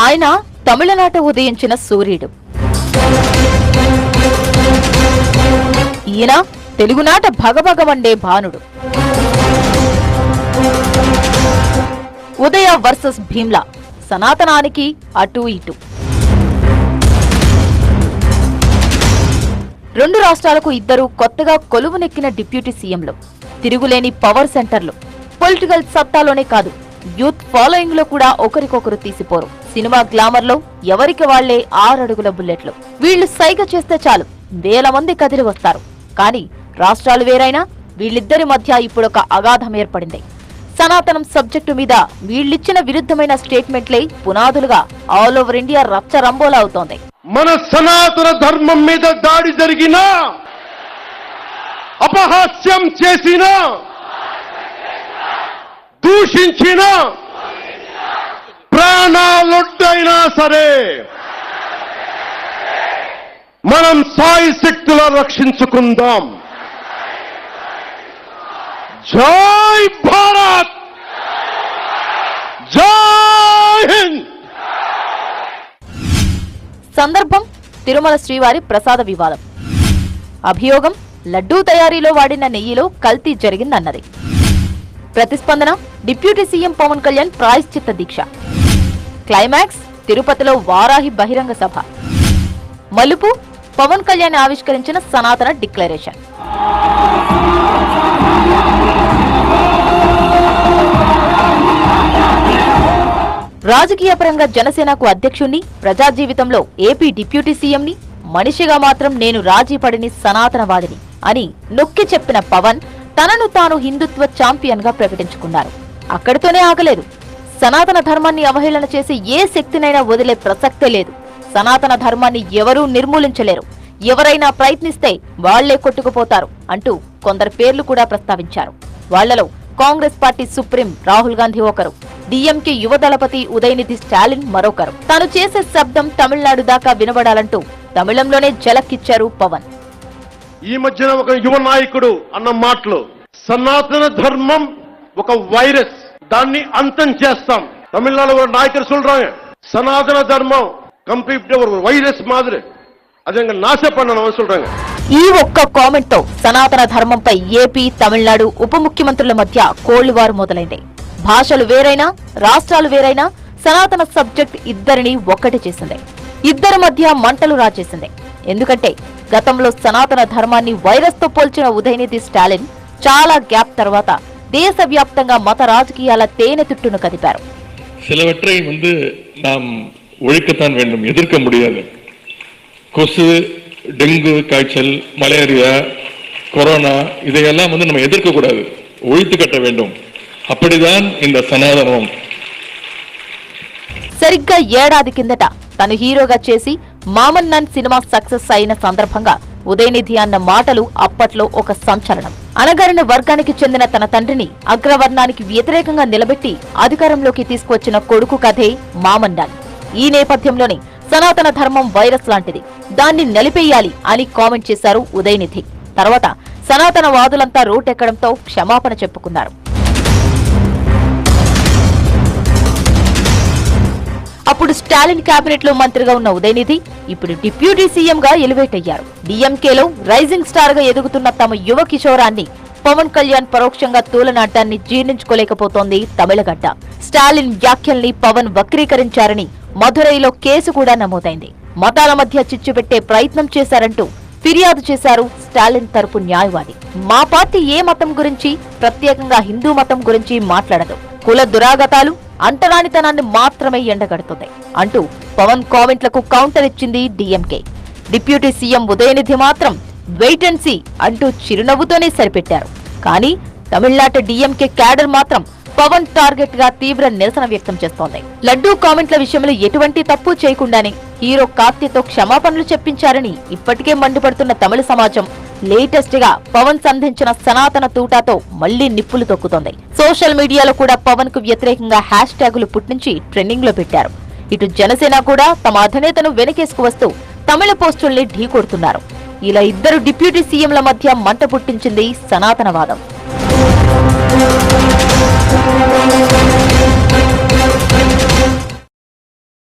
ఆయన తమిళనాట ఉదయించిన సూర్యుడు. ఈయన తెలుగునాట భగభగమండే భానుడు. ఉదయ వర్సెస్ భీమ్లా సనాతనానికి అటు ఇటు. రెండు రాష్ట్రాలకు ఇద్దరు కొత్తగా కొలువునెక్కిన డిప్యూటీ సీఎంలు తిరుగులేని పవర్ సెంటర్లు పొలిటికల్ సత్తాలోనే కాదు యూత్ ఫాలోయింగ్లో కూడా ఒకరికొకరు తీసిపోరు. సినిమా గ్లామర్లో ఎవరికి వాళ్ళే ఆరడుగుల బుల్లెట్లు. వీళ్ళు సైగ చేస్తే చాలు వేల మంది కదిలి వస్తారు. కానీ రాష్ట్రాలు వేరైనా వీళ్ళిద్దరి మధ్య ఇప్పుడొక అగాధం ఏర్పడింది. సనాతనం సబ్జెక్టు మీద వీళ్ళిచ్చిన విరుద్ధమైన స్టేట్మెంట్లే పునాదులుగా ఆల్ ఓవర్ ఇండియా రచ్చరంబోలా అవుతోంది. మన సనాతన ధర్మం మీద దాడి జరిగినా అపహాస్యం చేసిన దూషించినా ప్రాణాలొడ్డైనా సరే మనం సాయి శక్తుల రక్షించుకుందాం. జై భారత్! జై హింద్! సందర్భం తిరుమల శ్రీవారి ప్రసాద వివాదం. అభియోగం లడ్డూ తయారీలో వాడిన నెయ్యిలో కల్తీ జరిగిందన్నది. ప్రతిస్పందన డిప్యూటీ సీఎం పవన్ కళ్యాణ్ ప్రాయశ్చిత్త దీక్ష. క్లైమాక్స్ తిరుపతిలో వారాహి బహిరంగ సభ. మలుపు పవన్ కళ్యాణ్ ఆవిష్కరించిన సనాతన డిక్లరేషన్. రాజకీయ పరంగా జనసేనకు అధ్యక్షుణ్ణి ప్రజా జీవితంలో ఏపీ డిప్యూటీ సీఎంని మనిషిగా మాత్రం నేను రాజీ పడిని సనాతనవాదిని అని నొక్కి చెప్పిన పవన్ తనను తాను హిందుత్వ ఛాంపియన్గా ప్రకటించుకున్నారు. అక్కడితోనే ఆగలేదు. సనాతన ధర్మాన్ని అవహేళన చేసి ఏ శక్తినైనా వదిలే ప్రసక్తే లేదు. సనాతన ధర్మాన్ని ఎవరూ నిర్మూలించలేరు. ఎవరైనా ప్రయత్నిస్తే వాళ్ళే కొట్టుకుపోతారు అంటూ కొందరు పేర్లు కూడా ప్రస్తావించారు. వాళ్ళలో Congress party supreme Rahul Gandhi ఒకరు డిఎంకే యువ దళపతి ఉదయనిధి స్టాలిన్ మరొకరు. తాను చేసే శబ్దం తమిళనాడు దాకా వినబడాలంటూ తమిళంలోనే జలక్కిచ్చారు పవన్. ఈ మధ్యన ఒక యువ నాయకుడు అన్న మాటలు సనాతన ధర్మం ఒక వైరస్. దాన్ని అంతం చేస్తాం తమిళనాడు ஒரு நாயக்கர் சொல்றாங்க சனாதன தர்மம் கம்ப்ளீட் ஒரு வைரஸ் மாதிரி அதை அங்க நாச பண்ணணும் சொல்றாங்க ఈ ఒక్క కామెంట్ తో సనాతన ధర్మంపై ఏపీ తమిళనాడు ఉప ముఖ్యమంత్రుల మధ్య కోళ్లువారు మొదలైంది భాషలు వేరైనా రాష్ట్రాలు వేరైనా సనాతన సబ్జెక్ట్ ఇద్దరిని ఒక్కటి చేసింది ఇద్దరి మధ్య మంటలు రాచేసింది ఎందుకంటే గతంలో సనాతన ధర్మాన్ని వైరస్ తో పోల్చిన ఉదయనిధి స్టాలిన్ చాలా గ్యాప్ తర్వాత దేశవ్యాప్తంగా మత రాజకీయాల తేనె తిట్టును కదిపారు சிலவற்றை வந்து நாம் ஒழிக்கத்தான் வேண்டும் எதிர்க்க முடியாது கொசு டெங்கு காய்ச்சல் மலேரியா கொரோனா இதையெல்லாம் வந்து நம்ம எதிர்க்க கூடாது ஒழித்து கட்ட வேண்டும் அப்படிதான் இந்த சனாதனம் సరిగ్గా ఏడాది కిందట తను హీరోగా చేసి మామన్ నన్ సినిమా సక్సెస్ అయిన సందర్భంగా ఉదయనిధి అన్న మాటలు అప్పట్లో ఒక సంచలనం అణగారిన వర్గానికి చెందిన తన తండ్రిని అగ్రవర్ణానికి వ్యతిరేకంగా నిలబెట్టి అధికారంలోకి తీసుకువచ్చిన కొడుకు కథే మామండాన్ ఈ నేపథ్యంలోనే సనాతన ధర్మం వైరస్ లాంటిది. దాన్ని నలిపేయాలి అని కామెంట్ చేశారు ఉదయనిధి. తర్వాత సనాతన వాదులంతా రోటెక్కడంతో క్షమాపణ చెప్పుకున్నారు. అప్పుడు స్టాలిన్ కేబినెట్లో మంత్రిగా ఉన్న ఉదయనిధి ఇప్పుడు డిప్యూటీ సీఎం గా ఎలివేట్ అయ్యారు. డిఎంకేలో రైజింగ్ స్టార్గా ఎదుగుతున్న తమ యువ కిషోరాన్ని పవన్ కళ్యాణ్ పరోక్షంగా తూలనాటాన్ని జీర్ణించుకోలేకపోతోంది తమిళగడ్డ స్టాలిన్ వ్యాఖ్యల్ని పవన్ వక్రీకరించారని మధురైలో కేసు కూడా నమోదైంది. మతాల మధ్య చిచ్చు పెట్టే ప్రయత్నం చేశారంటూ ఫిర్యాదు చేశారు స్టాలిన్ తరపు న్యాయవాది. మా పార్టీ ఏ మతం గురించి ప్రత్యేకంగా హిందూ మతం గురించి మాట్లాడదు. కుల దురాగతాలు అంటరానితనాన్ని మాత్రమే ఎండగడుతుంది అంటూ పవన్ కామెంట్లకు కౌంటర్ ఇచ్చింది D M K. Deputy CM Udhayanidhi మాత్రం వెయిట్ అండ్ సీ అంటూ చిరునవ్వుతోనే సరిపెట్టారు. కానీ తమిళనాట డిఎంకే క్యాడర్ మాత్రం పవన్ టార్గెట్గా తీవ్ర నిరసన వ్యక్తం చేస్తోంది. లడ్డూ కామెంట్ల విషయంలో ఎటువంటి తప్పు చేయకుండానే హీరో కార్తీతో క్షమాపణలు చెప్పించారని ఇప్పటికే మండిపడుతున్న తమిళ సమాజం. లేటెస్ట్గా పవన్ సంధించిన సనాతన తూటాతో మళ్ళీ నిప్పులు తొక్కుతోంది. సోషల్ మీడియాలో కూడా పవన్కు వ్యతిరేకంగా హ్యాష్ ట్యాగులు పుట్టించి ట్రెండింగ్లో పెట్టారు. ఇటు జనసేన కూడా తమ అధినేతను వెనకేసుకు వస్తూ తమిళ పోస్టుల్ని ఢీకొడుతున్నారు ఇలా ఇద్దరు డిప్యూటీ సీఎంల మధ్య మంట పుట్టించింది సనాతనవాదం